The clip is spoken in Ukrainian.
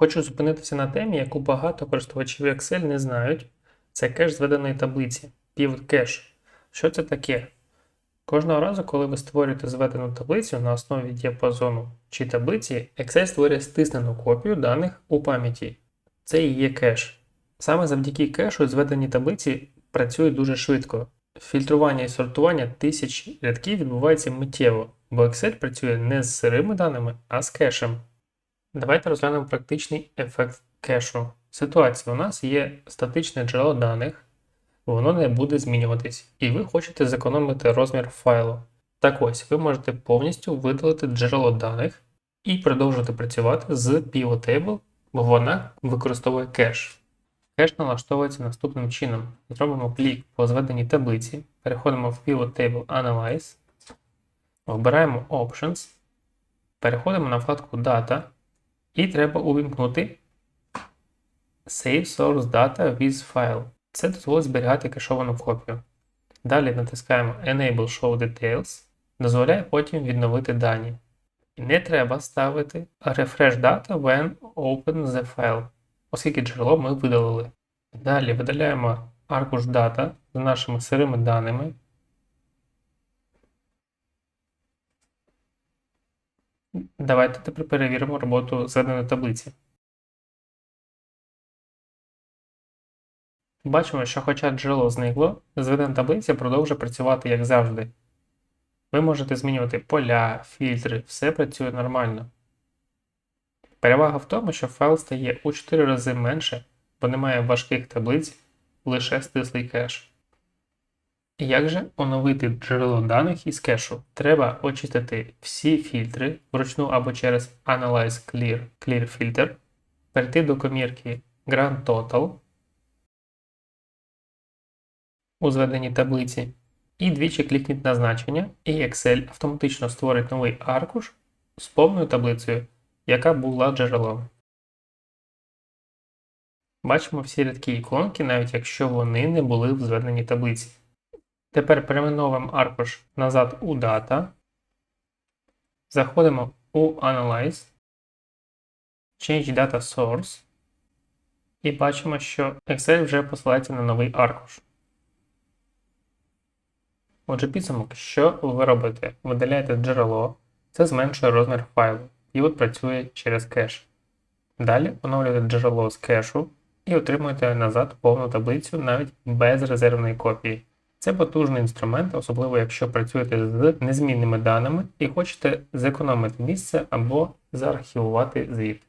Хочу зупинитися на темі, яку багато користувачів Excel не знають. Це кеш зведеної таблиці, pivot кеш. Що це таке? Кожного разу, коли ви створюєте зведену таблицю на основі діапазону чи таблиці, Excel створює стиснену копію даних у пам'яті. Це і є кеш. Саме завдяки кешу зведені таблиці працюють дуже швидко. Фільтрування і сортування тисяч рядків відбувається миттєво, бо Excel працює не з сирими даними, а з кешем. Давайте розглянемо практичний ефект кешу. Ситуація у нас є статичне джерело даних, воно не буде змінюватись, і ви хочете зекономити розмір файлу. Так ось, ви можете повністю видалити джерело даних і продовжити працювати з Pivot Table, бо вона використовує кеш. Кеш налаштовується наступним чином. Зробимо клік по зведеній таблиці, переходимо в Pivot Table Analyze, обираємо Options, переходимо на вкладку Data і треба увімкнути Save Source Data with File. Це дозволить зберігати кешовану копію. Далі натискаємо Enable Show Details, дозволяє потім відновити дані. І не треба ставити Refresh Data when Open the file, оскільки джерело ми видалили. Далі видаляємо аркуш Data з нашими сирими даними. Давайте тепер перевіримо роботу зведеної таблиці. Бачимо, що хоча джерело зникло, зведена таблиця продовжує працювати як завжди. Ви можете змінювати поля, фільтри, все працює нормально. Перевага в тому, що файл стає у 4 рази менше, бо немає важких таблиць, лише стислий кеш. Як же оновити джерело даних із кешу? Треба очистити всі фільтри вручну або через Analyze Clear Clear Filter, перейти до комірки Grand Total у зведеній таблиці і двічі клікніть на значення, і Excel автоматично створить новий аркуш з повною таблицею, яка була джерелом. Бачимо всі рядки іконки, навіть якщо вони не були в зведеній таблиці. Тепер перейменовуємо аркуш назад у Data. Заходимо у Analyze, Change Data Source. І бачимо, що Excel вже посилається на новий аркуш. Отже, підсумок, що ви робите? Видаляєте джерело, це зменшує розмір файлу, і от працює через кеш. Далі оновлюєте джерело з кешу і отримуєте назад повну таблицю навіть без резервної копії. Це потужний інструмент, особливо якщо працюєте з незмінними даними і хочете зекономити місце або заархівувати звіт.